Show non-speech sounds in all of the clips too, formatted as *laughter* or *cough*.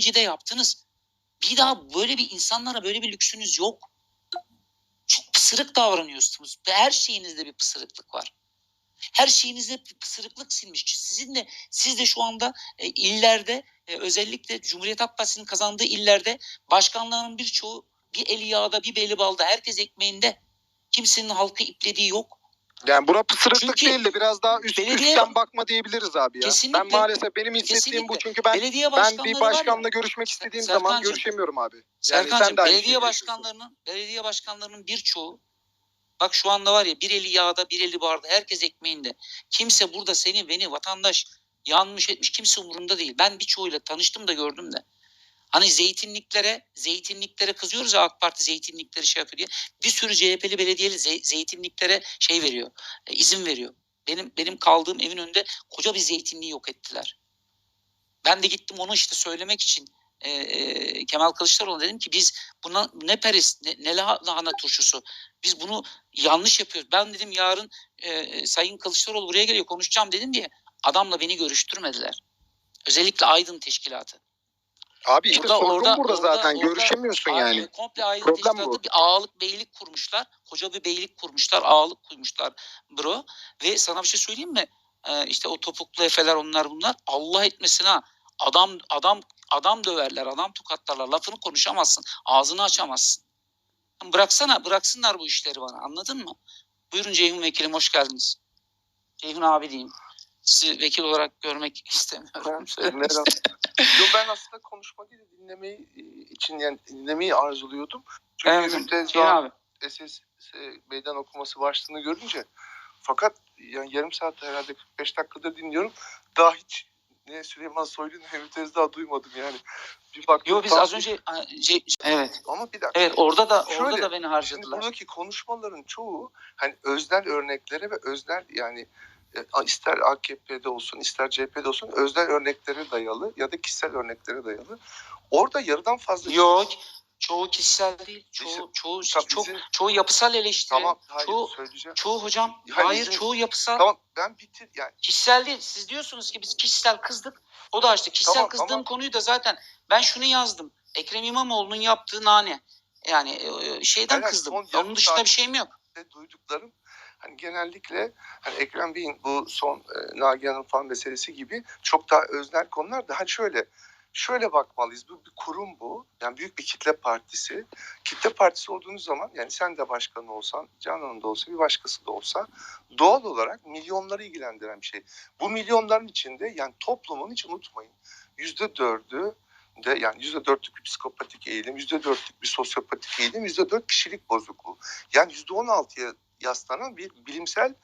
de yaptınız. Bir daha böyle bir insanlara böyle bir lüksünüz yok. Çok pısırık davranıyorsunuz. Her şeyinizde bir pısırıklık var. Her şeyinizde bir pısırıklık silmiş. Sizin de siz de şu anda e, illerde e, özellikle Cumhuriyet Halk Partisi'nin kazandığı illerde başkanların birçoğu bir eli yağda bir beli balda herkes ekmeğinde. Kimsenin halkı iplediği yok. Yani buna pısırıklık Çünkü değil de biraz daha üst, belediye- üstten bakma diyebiliriz abi ya. Kesinlikle. Ben maalesef benim hissettiğim bu Kesinlikle. çünkü ben ben bir başkanla görüşmek istediğim zaman Serkancığım, görüşemiyorum abi. Yani sen de belediye başkanlarının belediye başkanlarının birçoğu bak şu anda var ya bir eli yağda bir eli barda herkes ekmeğinde. Kimse burada seni beni vatandaş yanmış etmiş kimse umurunda değil. Ben birçoğuyla tanıştım da gördüm de. Hani zeytinliklere zeytinliklere kızıyoruz ya AK Parti zeytinlikleri şey yapıyor diye. Bir sürü CHP'li belediyeli ze- zeytinliklere şey veriyor. e, izin veriyor. Benim benim kaldığım evin önünde koca bir zeytinliği yok ettiler. Ben de gittim onu işte söylemek için e, e, Kemal Kılıçdaroğlu dedim ki biz buna ne peris ne, ne lah- lahana turşusu biz bunu yanlış yapıyoruz. Ben dedim yarın e, Sayın Kılıçdaroğlu buraya geliyor konuşacağım dedim diye adamla beni görüştürmediler. Özellikle Aydın Teşkilatı. Abi işte Orada- sorun orada- burada orada- zaten orada- görüşemiyorsun Abi, yani. Komple Aydın Problem bu. bir ağalık beylik kurmuşlar. Koca bir beylik kurmuşlar. Ağalık kurmuşlar bro. Ve sana bir şey söyleyeyim mi? Ee, işte o topuklu efeler onlar bunlar. Allah etmesin ha. Adam adam adam döverler, adam tokatlarlar. Lafını konuşamazsın. Ağzını açamazsın. Bıraksana, bıraksınlar bu işleri bana. Anladın mı? Buyurun Ceyhun Vekilim hoş geldiniz. Ceyhun abi diyeyim. Sizi vekil olarak görmek *laughs* istemiyorum. Yo ben aslında konuşma değil de dinlemeyi e, için yani dinlemeyi arzuluyordum. Çünkü Evet, abi. SS meydan okuması başlığını görünce fakat yani yarım saat herhalde 45 dakikadır dinliyorum. Daha hiç ne Süleyman Soylu ne Ümit Özdağ duymadım yani. Bir baktım. Yo biz az önce Ce- evet. ama bir dakika. Evet orada da orada Şöyle, da beni Şimdi harcadılar. buradaki konuşmaların çoğu hani öznel örneklere ve öznel yani ister AKP'de olsun ister CHP'de olsun öznel örneklere dayalı ya da kişisel örneklere dayalı. Orada yarıdan fazla Yok. Çoğu kişisel değil. Çoğu çoğu Tabii çok bizim- çoğu yapısal eleştiri. tamam hayır çoğu söyleyeceğim. çoğu hocam Hayır, hayır bizim- çoğu yapısal. Tamam ben bitir yani Kişisel değil. Siz diyorsunuz ki biz kişisel kızdık. O da işte kişisel Tamam, kızdığım ama- konuyu da zaten ben şunu yazdım. Ekrem İmamoğlu'nun yaptığı nane. Yani e, şeyden Hayır, kızdım. Onun dışında bir şeyim yok. duyduklarım hani genellikle hani Ekrem Bey'in bu son e, Nagihan'ın falan meselesi gibi çok daha öznel konular da hani şöyle şöyle bakmalıyız. Bu bir kurum bu. Yani büyük bir kitle partisi. Kitle partisi olduğunuz zaman yani sen de başkanı olsan, Canan'ın da olsa, bir başkası da olsa doğal olarak milyonları ilgilendiren bir şey. Bu milyonların içinde yani toplumun hiç unutmayın yüzde dördü de yani yüzde dörtlük bir psikopatik eğilim, yüzde dörtlük bir sosyopatik eğilim, yüzde dört kişilik bozukluğu. Yani yüzde on altıya yaslanan bir bilimsel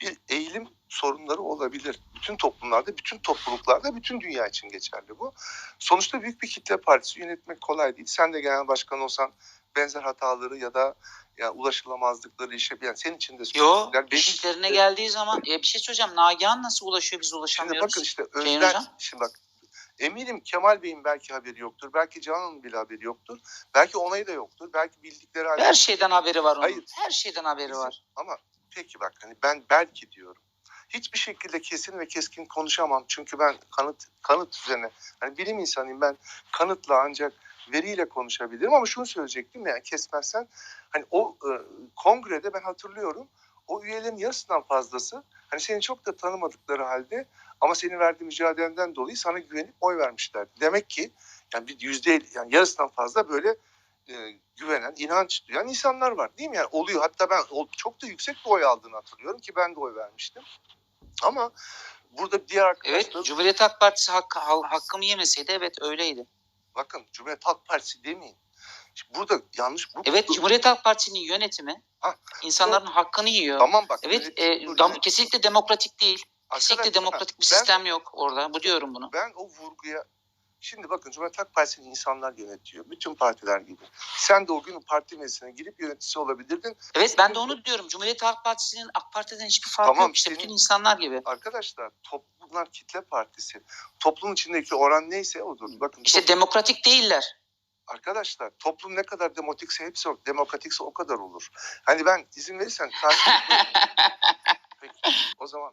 bir eğilim sorunları olabilir. Bütün toplumlarda, bütün topluluklarda, bütün dünya için geçerli bu. Sonuçta büyük bir kitle partisi yönetmek kolay değil. Sen de genel başkan olsan benzer hataları ya da ya ulaşılamazlıkları yaşayan senin için de Yo söyledikler. Benim- işlerine geldiği zaman e, bir şey söyleyeceğim. Nagihan nasıl ulaşıyor biz Şimdi ulaşamıyoruz. bakın işte özden, şimdi bak eminim Kemal Bey'in belki haberi yoktur. Belki Canan'ın bile haberi yoktur. Belki onayı da yoktur. Belki bildikleri halde. Her şeyden haberi var onun. Hayır. Her şeyden haberi var. Ama peki bak hani ben belki diyorum. Hiçbir şekilde kesin ve keskin konuşamam. Çünkü ben kanıt kanıt üzerine hani bilim insanıyım ben kanıtla ancak veriyle konuşabilirim ama şunu söyleyecektim yani kesmezsen hani o e, kongrede ben hatırlıyorum o üyelerin yarısından fazlası hani seni çok da tanımadıkları halde ama senin verdiğin mücadelenden dolayı sana güvenip oy vermişler. Demek ki yani bir yüzde yani yarısından fazla böyle e, güvenen, inanç duyan insanlar var değil mi? Yani oluyor. Hatta ben çok da yüksek bir oy aldığını hatırlıyorum ki ben de oy vermiştim. Ama burada diğer arkadaşlar Evet Cumhuriyet Halk Partisi hakkı, hakkımı yemeseydi evet öyleydi. bakın Cumhuriyet Halk Partisi demeyin. Burada yanlış bu. Evet bu- Cumhuriyet Halk Partisi'nin yönetimi Ha, insanların hakkını yiyor. Tamam bak. Evet e, dam- kesinlikle demokratik değil. Kesinlikle demokratik bir ben- sistem yok orada. Bu diyorum bunu. Ben o vurguya Şimdi bakın Cumhuriyet Halk Partisi'ni insanlar yönetiyor. Bütün partiler gibi. Sen de o gün parti meclisine girip yöneticisi olabilirdin. Evet ben de onu diyorum. Cumhuriyet Halk Partisi'nin AK Parti'den hiçbir farkı Tamam, yok. İşte senin- bütün insanlar gibi. Arkadaşlar toplumlar kitle partisi. Toplum içindeki oran neyse odur. Bakın İşte top- demokratik değiller. Arkadaşlar toplum ne kadar demokratikse hepsi demokratikse o kadar olur. Hani ben izin verirsen. *laughs* Peki o zaman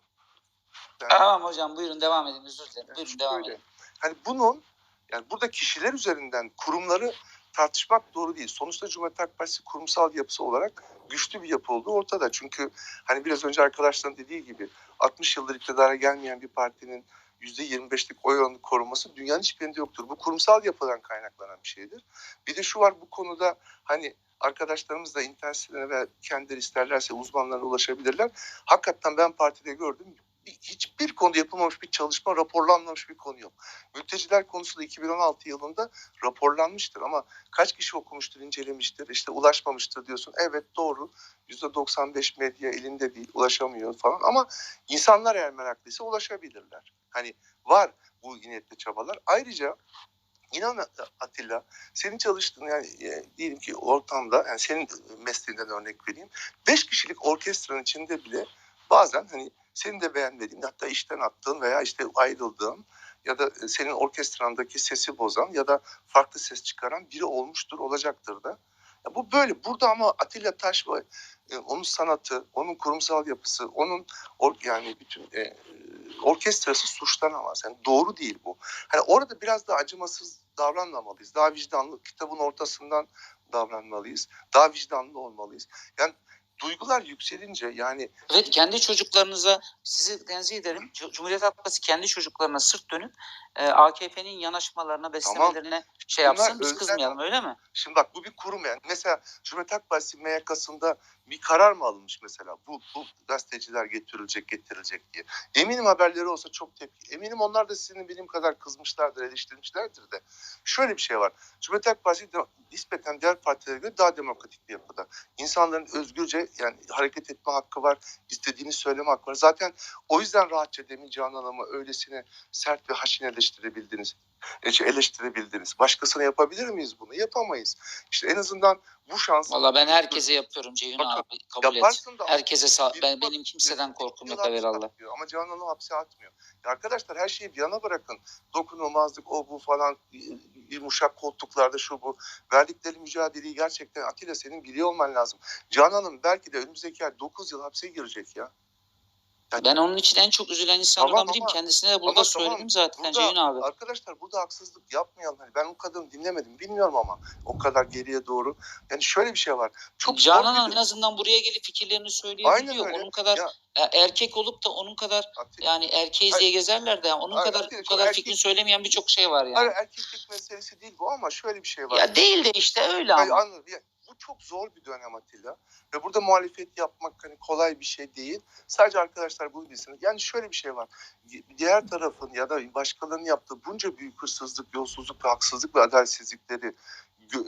ben- Tamam hocam buyurun devam edin. Özür dilerim. Buyurun devam edin. Hani bunun Yani burada kişiler üzerinden kurumları tartışmak doğru değil. Sonuçta Cumhuriyet Halk Partisi kurumsal yapısı olarak güçlü bir yapı olduğu ortada. Çünkü hani biraz önce arkadaşların dediği gibi 60 yıldır iktidara gelmeyen bir partinin %25'lik oy oranını koruması dünyanın hiçbir yerinde yoktur. Bu kurumsal yapıdan kaynaklanan bir şeydir. Bir de şu var bu konuda hani arkadaşlarımız da internet sitelerine ve kendileri isterlerse uzmanlarına ulaşabilirler. Hakikaten ben partide gördüm hiçbir konuda yapılmamış bir çalışma, raporlanmamış bir konu yok. Mülteciler konusu da 2016 yılında raporlanmıştır ama kaç kişi okumuştur, incelemiştir, işte ulaşmamıştır diyorsun. Evet doğru. %95 medya elinde değil, ulaşamıyor falan ama insanlar eğer meraklıysa ulaşabilirler. Hani var bu niyetli çabalar. Ayrıca İnan Atilla, senin çalıştığın yani e, diyelim ki ortamda, yani senin mesleğinden örnek vereyim. Beş kişilik orkestranın içinde bile bazen hani senin de beğenmediğin hatta işten attığın veya işte ayrıldığın ya da senin orkestrandaki sesi bozan ya da farklı ses çıkaran biri olmuştur, olacaktır da. Ya bu böyle. Burada ama Atilla Taş e, onun sanatı, onun kurumsal yapısı, onun or, yani bütün e, orkestrası suçlanamaz. Yani doğru değil bu. Hani orada biraz daha acımasız davranmamalıyız. Daha vicdanlı, kitabın ortasından davranmalıyız. Daha vicdanlı olmalıyız. Yani duygular yükselince yani Evet kendi çocuklarınıza sizi tenzih ederim. Cumhuriyet Halk kendi çocuklarına sırt dönüp e, AKP'nin yanaşmalarına, beslemelerine şey Bunlar yapsın. Biz özlem- kızmayalım öyle mi? Şimdi bak bu bir kurum yani. Mesela Cumhuriyet Halk Partisi MYK'sında bir karar mı alınmış mesela? Bu, bu gazeteciler getirilecek getirilecek diye. Eminim haberleri olsa çok tepki. Eminim onlar da sizin benim kadar kızmışlardır, eleştirmişlerdir de. Şöyle bir şey var. Cumhuriyet Halk Partisi nispeten diğer partilere göre daha demokratik bir yapıda. İnsanların özgürce yani hareket etme hakkı var, istediğini söyleme hakkı var. Zaten o yüzden rahatça demin Canan Hanım'ı öylesine sert ve haşin eleştirebildiniz. şey, eleştirebildiniz. Başkasına yapabilir miyiz bunu? Yapamayız. İşte en azından bu şans Valla ben herkese yapıyorum Ceyhun Bakın, abi. Kabul et. yaparsın da Herkese sağ, ben benim kimseden korkum yok atmıyor. Ama Canan Hanım hapse atmıyor. Ya arkadaşlar her şeyi bir yana bırakın. Dokunulmazlık o bu falan yumuşak koltuklarda şu bu. Verdikleri mücadeleyi gerçekten Atilla senin biliyor olman lazım. Hanım belki de önümüzdeki ay 9 yıl hapse girecek ya. Ben onun için en çok üzülen insanlardan Tamam biriyim. ama- Kendisine de burada ama söyledim tamam, zaten burada- Ceyhun abi. Arkadaşlar burada haksızlık yapmayalım. Hani ben o kadını dinlemedim. Bilmiyorum ama o kadar geriye doğru. Yani şöyle bir şey var. Çok Canan Hanım en azından buraya gelip fikirlerini söyleyebiliyor. Onun kadar Ya- e, erkek olup da onun kadar Atilla- yani erkeğiz Hayır. diye gezerler de yani onun Hayır, kadar Atilla, bu kadar erkek- fikrini söylemeyen birçok şey var yani. Hayır, erkeklik meselesi değil bu ama şöyle bir şey var. Ya değil de işte öyle Hayır, ama. anladım. Ya, bu çok zor bir dönem Atilla. Ve burada muhalefet yapmak hani kolay bir şey değil. Sadece arkadaşlar bunu bilsin. Yani şöyle bir şey var. Diğer tarafın ya da başkalarının yaptığı bunca büyük hırsızlık, yolsuzluk, haksızlık ve adaletsizlikleri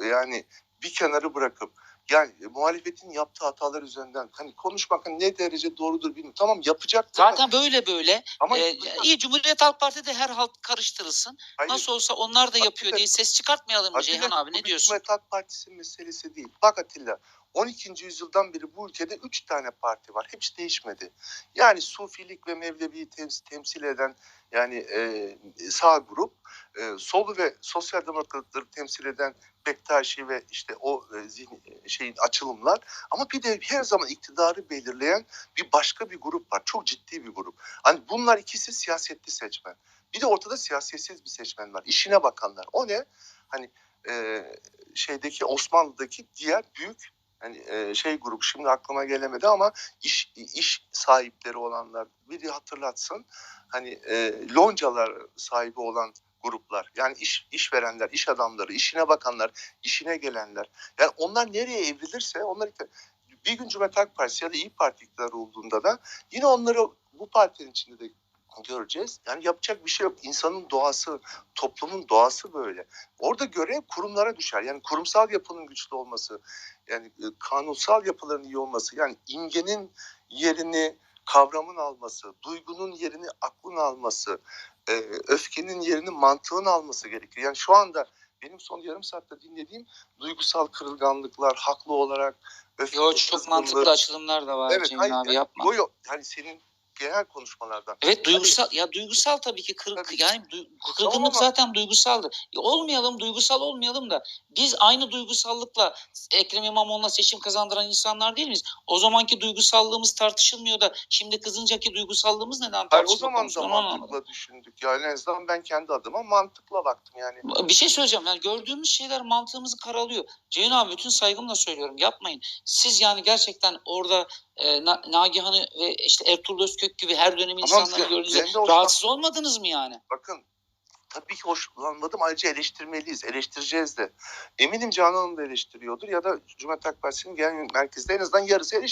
yani bir kenarı bırakıp yani e, muhalefetin yaptığı hatalar üzerinden hani konuşmak hani ne derece doğrudur bilmiyorum. Tamam yapacak. Zaten böyle böyle. ama e, yapacak. iyi Cumhuriyet Halk Partisi de her halk karıştırılsın. Hayır, Nasıl olsa onlar da yapıyor Atilla- diye ses çıkartmayalım Atilla, Ceyhan abi ne diyorsun? Cumhuriyet Halk Partisi meselesi değil. Bak Atilla 12. yüzyıldan beri bu ülkede 3 tane parti var. Hepsi değişmedi. Yani Sufilik ve Mevlevi'yi temsil, temsil eden yani e, sağ grup, e, solu ve sosyal demokratları temsil eden Bektaşi ve işte o e, zihni, şeyin açılımlar. Ama bir de her zaman iktidarı belirleyen bir başka bir grup var. Çok ciddi bir grup. Hani bunlar ikisi siyasetli seçmen. Bir de ortada siyasetsiz bir seçmen var. İşine bakanlar. O ne? Hani e, şeydeki Osmanlı'daki diğer büyük hani e, şey grup şimdi aklıma gelemedi ama iş iş sahipleri olanlar biri hatırlatsın. Hani e, loncalar sahibi olan gruplar yani iş işverenler, iş adamları, işine bakanlar, işine gelenler. Yani onlar nereye evrilirse onlar bir gün Cumhuriyet Halk Partisi ya da İyi Parti olduğunda da yine onları bu partinin içinde de göreceğiz. Yani yapacak bir şey yok. İnsanın doğası, toplumun doğası böyle. Orada görev kurumlara düşer. Yani kurumsal yapının güçlü olması, yani e, kanunsal yapıların iyi olması, yani imgenin yerini kavramın alması, duygunun yerini aklın alması, e, öfkenin yerini mantığın alması gerekiyor. Yani şu anda benim son yarım saatte dinlediğim duygusal kırılganlıklar, haklı olarak öfke, Yo çok mantıklı açılımlar da var Evet, hayır, abi yapma. yo, yo, hani senin genel konuşmalardan. Evet duygusal ya duygusal tabii ki kırık Tabii. yani du- kırgınlık ama- zaten duygusaldır. Ya olmayalım duygusal olmayalım da biz aynı duygusallıkla Ekrem İmamoğlu'na seçim kazandıran insanlar değil miyiz? O zamanki duygusallığımız tartışılmıyor da şimdi kızıncaki duygusallığımız neden Hayır, o tartışılıyor? zaman da mantıkla düşündük. Yani en azından ben kendi adıma mantıkla baktım yani. Bir şey söyleyeceğim. Yani gördüğümüz şeyler mantığımızı karalıyor. Ceyhun abi bütün saygımla söylüyorum. Yapmayın. Siz yani gerçekten orada e, Na- Nagihan'ı ve işte Ertuğrul Özkök gibi her dönem insanları gördüğünüzde rahatsız olmadınız mı yani? Bakın tabii ki hoşlanmadım ayrıca eleştirmeliyiz. Eleştireceğiz de. Eminim Canan Hanım da eleştiriyordur ya da Cumhuriyet Halk Partisi'nin genel merkezde en azından yarısı eleştiriyor.